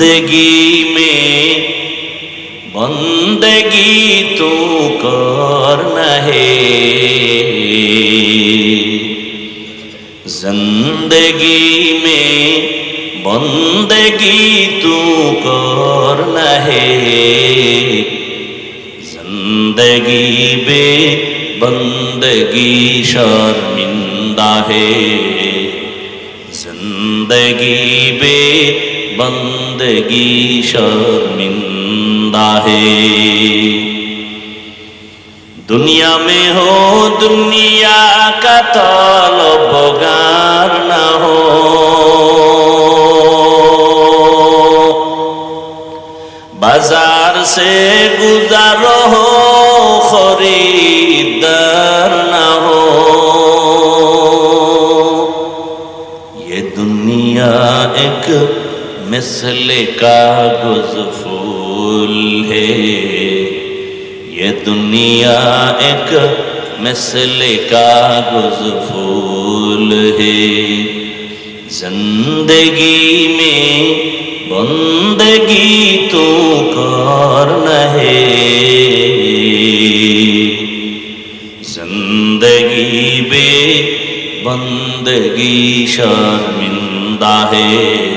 زندگی میں، بندگی تو کرنا ہے زندگی میں، بندگی تو کرنا ہے زندگی بے بندگی شرمندہ ہے۔ زندگی بے بندگی شرمندہ ہے دنیا میں ہو دنیا کا طلبگار نہ ہو بازار سے گزر ہو خریدار نہ ہو یہ دنیا ایک مثل کاغذ پھول ہے۔ یہ دنیا ایک مثل کاغذ پھول ہے۔ زندگی میں بندگی تو کرنا ہے۔ زندگی بے بندگی شرمندہ ہے۔